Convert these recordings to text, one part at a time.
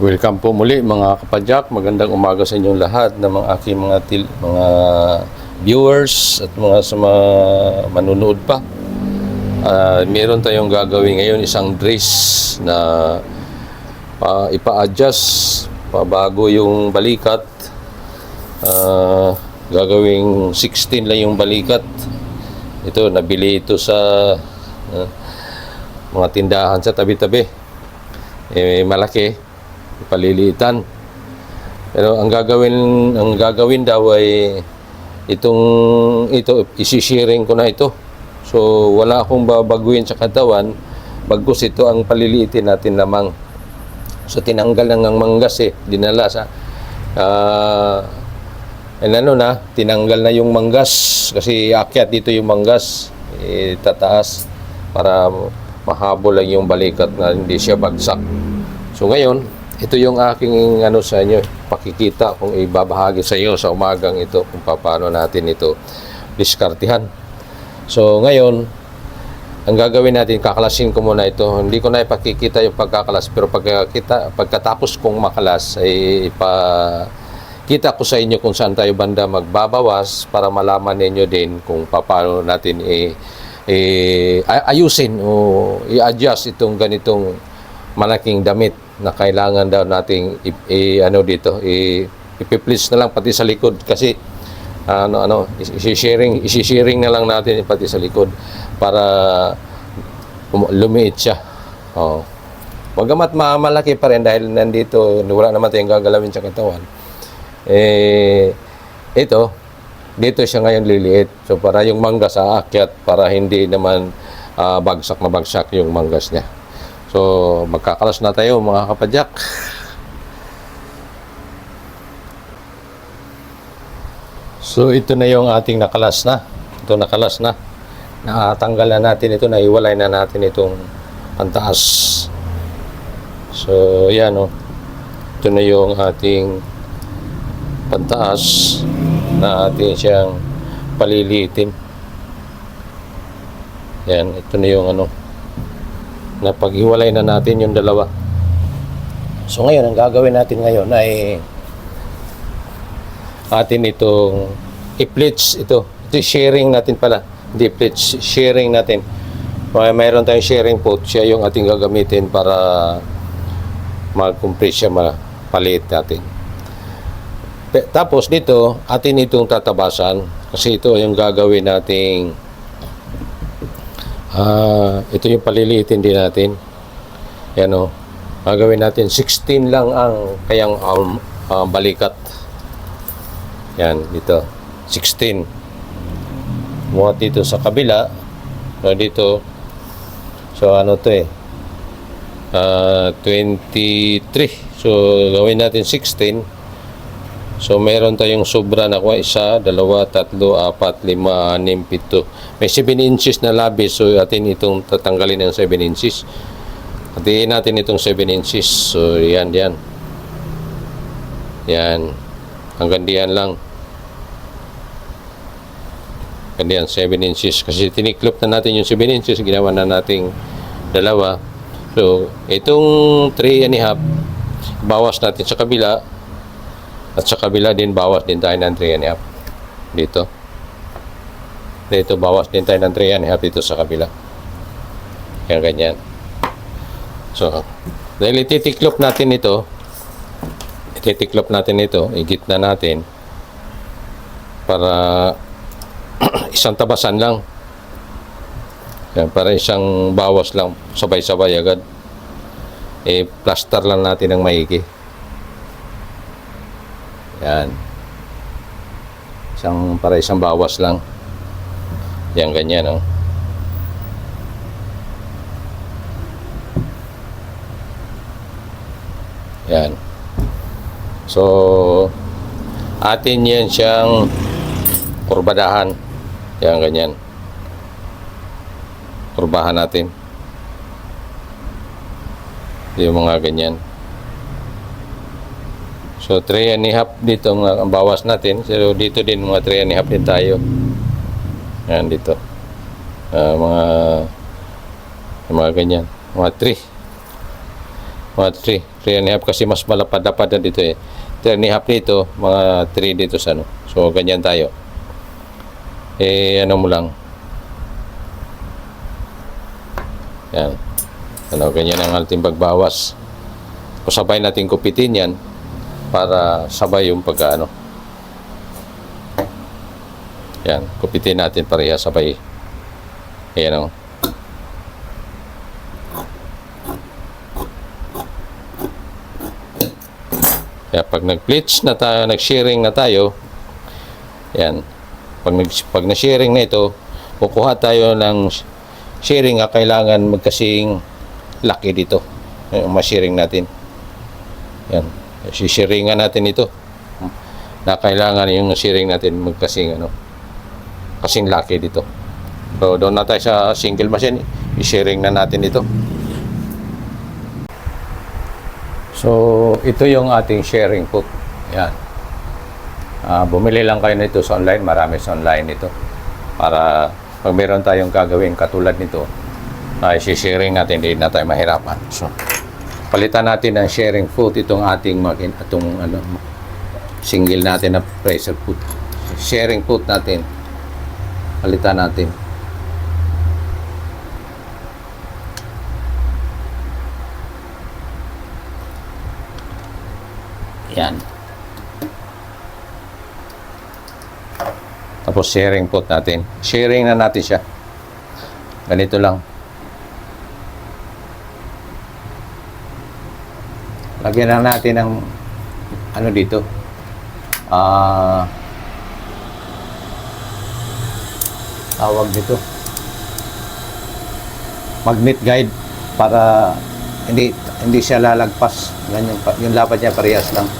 Welcome po muli mga kapadyak. Magandang umaga sa inyong lahat ng mga aking mga til- mga viewers at mga sa mga manunood pa. Ah, meron tayong gagawin ngayon isang dress na pa ipa-adjust pabago yung balikat. Ah, gagawing 16 lang yung balikat. Ito nabili ito sa ah, mga tindahan sa tabi-tabi. Eh, malaki palilitan. Pero ang gagawin ang gagawin daw ay itong ito isisharing ko na ito. So wala akong babaguhin sa katawan bagkus ito ang paliliitin natin lamang. So tinanggal lang ang manggas eh, dinala sa ah and ano na, tinanggal na yung manggas kasi akyat dito yung manggas, eh, tataas para mahabol lang yung balikat na hindi siya bagsak. So ngayon, ito yung aking ano sa inyo, pakikita kung ibabahagi sa iyo sa umagang ito kung paano natin ito diskartihan. So ngayon, ang gagawin natin, kakalasin ko muna ito. Hindi ko na ipakikita yung pagkakalas, pero pagkakita, pagkatapos kong makalas, ay ipa, kita ko sa inyo kung saan tayo banda magbabawas para malaman ninyo din kung paano natin i, i- ay- ayusin o i-adjust itong ganitong malaking damit na kailangan daw nating i- i- ano dito i ipiplis na lang pati sa likod kasi ano ano i-sharing i-sharing na lang natin pati sa likod para um- lumiit siya. Oh. Bagamat ma- malaki pa rin dahil nandito wala naman tayong gagalawin sa katawan. Eh ito dito siya ngayon liliit. So para yung manggas aakyat para hindi naman ah, bagsak na bagsak yung manggas niya. So magkakalas na tayo mga kapadyak. So ito na yung ating nakalas na. Ito nakalas na. Nakatanggal na natin ito, naiwalay na natin itong pantaas. So yan o. Ito na yung ating pantaas na ating siyang palilitin. Yan, ito na yung ano. Napaghiwalay na natin yung dalawa. So ngayon, ang gagawin natin ngayon ay atin itong i-pleats ito. Ito sharing natin pala. Hindi pleats, sharing natin. May mayroon tayong sharing pot. Siya yung ating gagamitin para mag-compress siya, mapalit natin. Tapos dito, atin itong tatabasan. Kasi ito yung gagawin nating ah ito yung paliliitin din natin. Yan o. Gagawin natin 16 lang ang kayang um, ah, balikat. Yan, dito. 16. Muha dito sa kabila. So, dito. So, ano to eh. Ah, 23. So, gawin natin 16. So, meron tayong sobra na kuha. Isa, dalawa, tatlo, apat, lima, anim, pito. May 7 inches na labis. So, atin itong tatanggalin ng 7 inches. Hatiin natin itong 7 inches. So, yan, yan. Yan. Hanggang diyan lang. Hanggang diyan, 7 inches. Kasi tiniklop na natin yung 7 inches. Ginawa na nating dalawa. So, itong 3 and a half, bawas natin sa kabila. At sa kabila din, bawas din tayo ng 3 and half. Dito. Dito, bawas din tayo ng 3 and half dito sa kabila. Yan, ganyan. So, dahil ititiklop natin ito, ititiklop natin ito, igit na natin para isang tabasan lang. Yan, para isang bawas lang, sabay-sabay agad. Eh, plaster lang natin ng maigi. Yan. Isang, para isang bawas lang. Yan, ganyan, oh. Yan. So, atin yan siyang kurbadahan. Yan, ganyan. Kurbahan natin. Yung mga ganyan. So, 3 and a half dito ang bawas natin. So, dito din mga 3 and a half din tayo. Yan, dito. Ah, mga mga ganyan. Mga 3. Mga 3. 3 and a half kasi mas malapad-lapad na dito eh. 3 and a half dito, mga 3 dito sa ano. So, ganyan tayo. Eh, ano mo lang. Yan. Ano, ganyan ang ating pagbawas. Kung sabay natin kupitin yan, para sabay yung pagkaano. Yan, kupitin natin pareha sabay. Ayan o. Kaya pag nag-pleats na tayo, nag-sharing na tayo, yan. Pag, nag, pag na-sharing na ito, kukuha tayo ng sharing nga kailangan magkasing laki dito. Yung ma-sharing natin. Yan. Sisharingan natin ito. Na kailangan yung sharing natin magkasing ano, kasing laki dito. So, doon na tayo sa single machine. I-sharing na natin ito. So, ito yung ating sharing put. Yan. Ah, bumili lang kayo nito sa online. Marami sa online ito. Para pag meron tayong gagawin katulad nito, ay sharing natin, hindi na tayo mahirapan. So, palitan natin ng sharing foot itong ating makin itong ano single natin na pressure foot. Sharing foot natin. Palitan natin. Yan. Tapos sharing pot natin. Sharing na natin siya. Ganito lang. Lagyan na natin ng ano dito. Ah tawag dito. Magnet guide para hindi hindi siya lalagpas. Ganyan yung lapad niya parehas lang.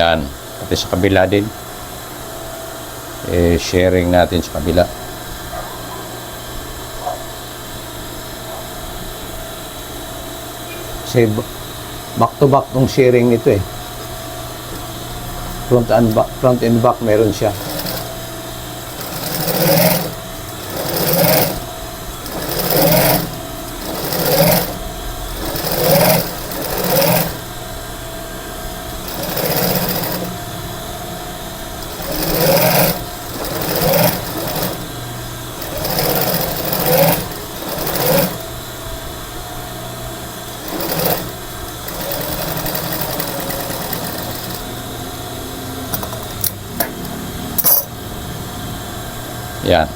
Yan. Pati sa kabila din. Eh, sharing natin sa kabila. Kasi ba- back to back tong sharing nito eh. Front and back, front and back meron siya. Yan.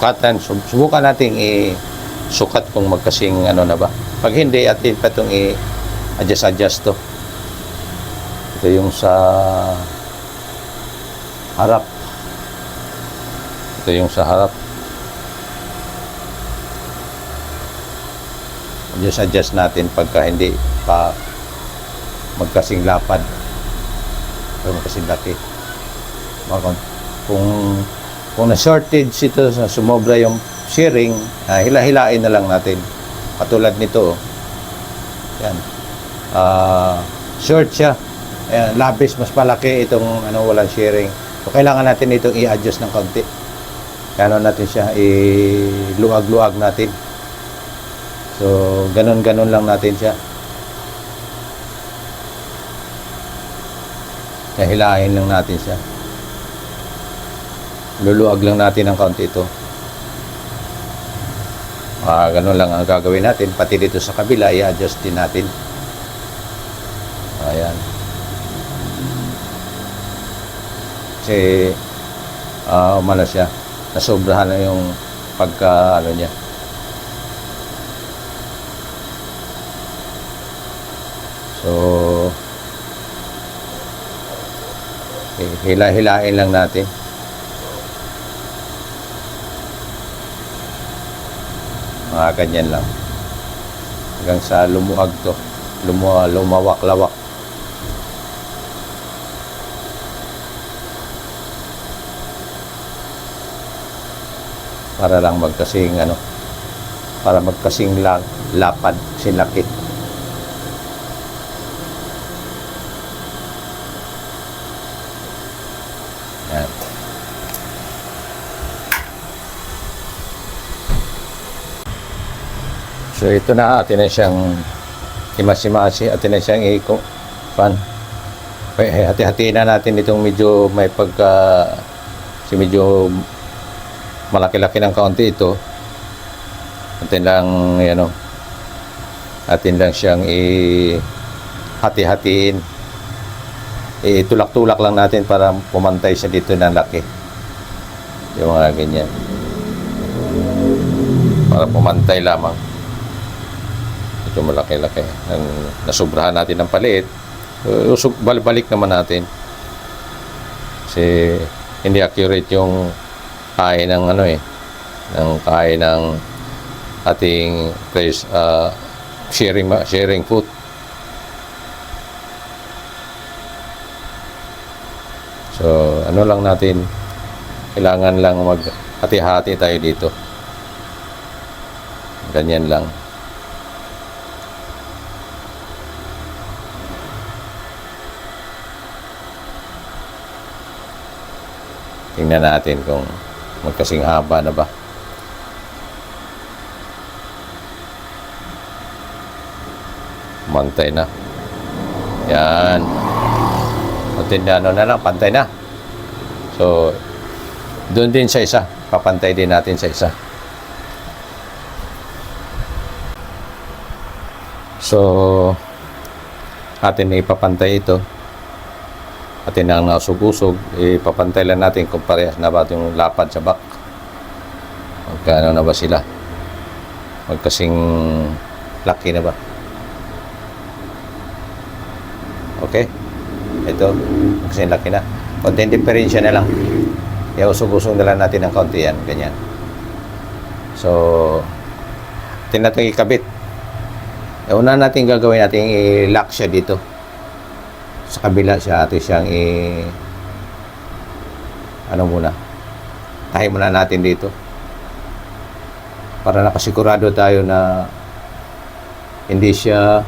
Sukatan. Sub- Subukan nating i-sukat kung magkasing ano na ba. Pag hindi, atin pa itong i-adjust-adjust to. Ito yung sa harap. Ito yung sa harap. Adjust-adjust natin pagka hindi pa magkasing lapad. O magkasing laki. Mga kung kung na-shortage ito sa sumobra yung sharing, ah, hila-hilain na lang natin. Katulad nito. oh. Yan. Ah, short siya. Ayan, labis mas malaki itong ano walang sharing. So kailangan natin itong i-adjust ng konti. Kaya ano natin siya i-luag-luag natin. So ganun-ganun lang natin siya. Kaya hilahin lang natin siya. Luluag lang natin ng kaunti ito. Ah, ganun lang ang gagawin natin. Pati dito sa kabila, i-adjust din natin. Ayan. Kasi, ah, umala siya. Nasobrahan na yung pagka, ano niya. So, hila-hilain lang natin. Mga ganyan lang. Hanggang sa lumuag to. Lumuha, lumawak-lawak. Para lang magkasing ano, para magkasing la, lapad, sinlaki. So ito na, atin na siyang himasimasi, atin na siyang iko. Pan. Eh, Hati-hatiin na natin itong medyo may pagka si medyo malaki-laki ng kaunti ito. Atin lang, ano, atin lang siyang i hati-hatiin. Itulak-tulak lang natin para pumantay siya dito ng laki. Yung mga ganyan. Para pumantay lamang. Ito malaki-laki. Nasubrahan natin ng paliit. uh, Usog, bal- balik naman natin. Kasi hindi accurate yung kain ng ano eh. Ng kain ng ating place, uh, sharing, ma- sharing food. So, ano lang natin, kailangan lang mag hati-hati tayo dito. Ganyan lang. Tingnan natin kung magkasing haba na ba. Mantay na. Yan. Kunting ano na lang, pantay na. So, doon din sa isa. Papantay din natin sa isa. So, atin na ipapantay ito. Atin na nasugusog. Ipapantay lang natin kung parehas na ba yung lapad sa back. Magkano na ba sila? Magkasing laki na ba? Okay? Ito, kasi laki na. Konting diferensya na lang. Kaya usog-usog na lang natin ng konti yan. Ganyan. So, natin ikabit. Eh, una natin gagawin natin i-lock siya dito. Sa kabila siya, atin siyang i... Ano muna? Tahi muna natin dito. Para nakasigurado tayo na hindi siya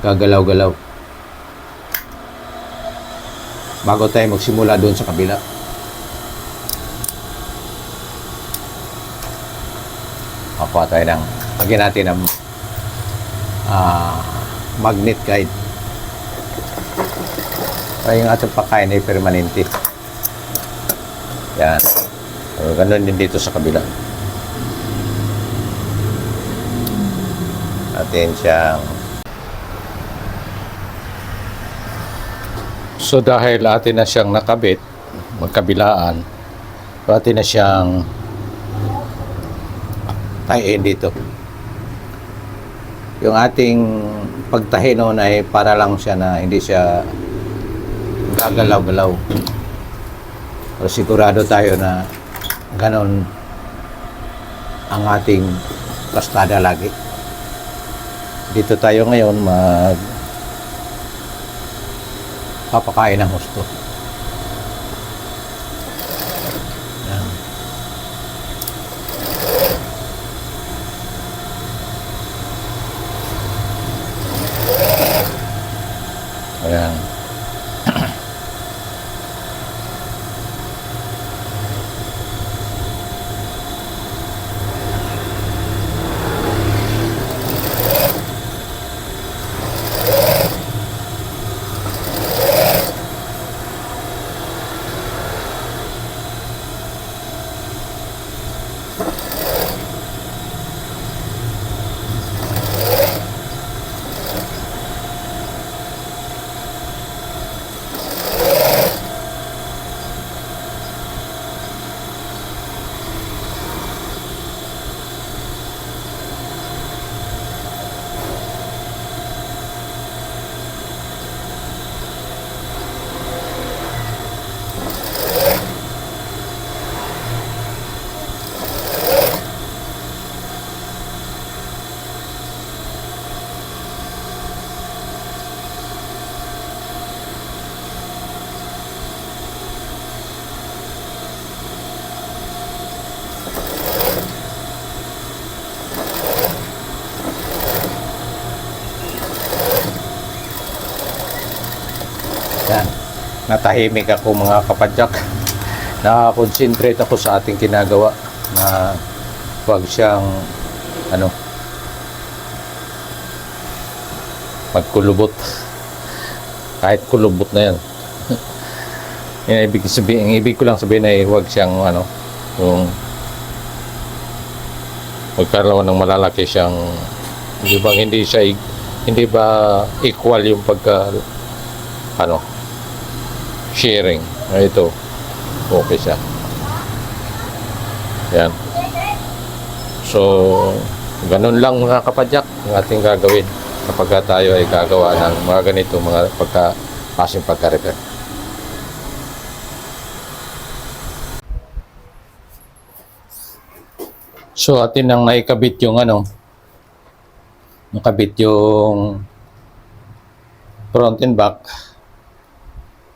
gagalaw-galaw. bago tayo magsimula doon sa kabila. Pakuha tayo ng, lagyan natin ng ah, magnet guide. Para yung ating pagkain ay permanente. Yan. So, ganun din dito sa kabila. Atin siyang So dahil atin na siyang nakabit, magkabilaan, so atin na siyang tahiin dito. Yung ating pagtahi noon ay para lang siya na hindi siya gagalaw-galaw. Pero sigurado tayo na ganon ang ating pastada lagi. Dito tayo ngayon mag papakain ng husto. Yan. Ayan. Natahimik ako mga kapadyak. Nakakonsentrate ako sa ating ginagawa na huwag siyang ano magkulubot. Kahit kulubot na yan. yan ibig sabihin, ibig ko lang sabihin ay huwag siyang ano, yung magkaroon ng malalaki siyang hindi ba hindi siya hindi ba equal yung pagka ano sharing. Ah, ito. Okay siya. Yan. So ganun lang mga kapadyak ang ating gagawin kapag tayo ay gagawa ng mga ganito mga pagka kasing pagka-repair. So atin nang naikabit yung ano, nakabit yung front and back.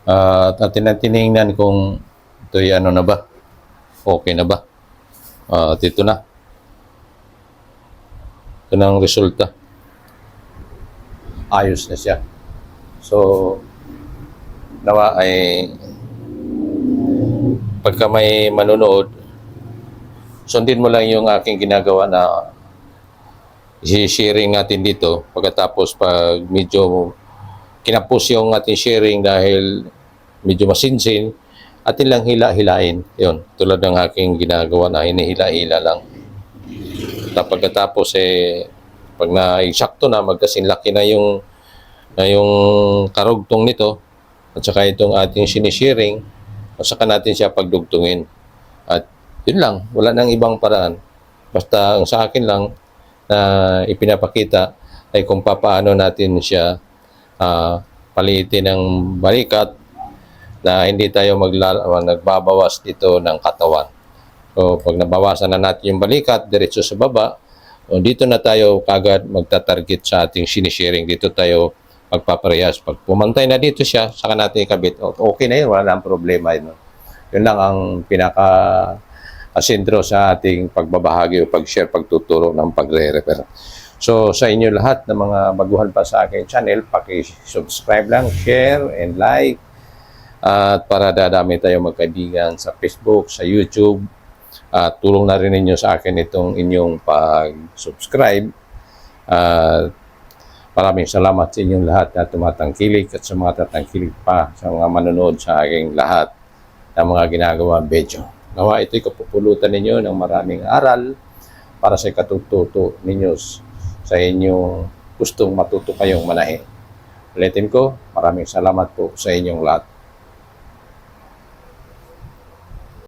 At atin na tinignan kung ito'y ano na ba, okay na ba. At ito na. Ito na ang resulta. Ayos na siya. So, nawa ay pagka may manonood, sundin mo lang yung aking ginagawa na i-sharing natin dito pagkatapos pag medyo kinapos yung ating sharing dahil medyo masinsin atin lang hila-hilain. Yun tulad ng aking ginagawa na hinihila-hila lang. Tapos pagkatapos eh pag na-eksakto na magkasing laki na yung na yung karugtong nito. At saka itong ating sinisharing at saka natin siya pagdugtungin. At yun lang, wala nang ibang paraan. Basta ang sa akin lang na ipinapakita ay kung paano natin siya palitin ng balikat na hindi tayo magla- nagbabawas dito ng katawan. So pag nabawasan na natin yung balikat diretso sa baba, o dito na tayo kagad magta-target sa ating sinisharing. Dito tayo magpaparehas. Pag pumantay na dito siya, saka natin ikabit. Okay na yun, wala nang problema. Yun, yun lang ang pinaka asentro sa ating pagbabahagi o pag-share, pagtuturo ng pagre-repair. So sa inyo lahat ng mga baguhan pa sa aking channel, paki-subscribe lang, share, and like. At para dadami tayo magkaibigan sa Facebook, sa YouTube. At tulong na rin ninyo sa akin itong inyong pag-subscribe. At maraming salamat sa inyong lahat na tumatangkilik at sa mga tatangkilik pa sa mga manonood sa aking lahat ng mga ginagawang video. Nawa ito'y kapupulutan ninyo ng maraming aral para sa katututo ninyo sa inyong gustong matuto kayong manahin. Ulitin ko, maraming salamat po sa inyong lahat.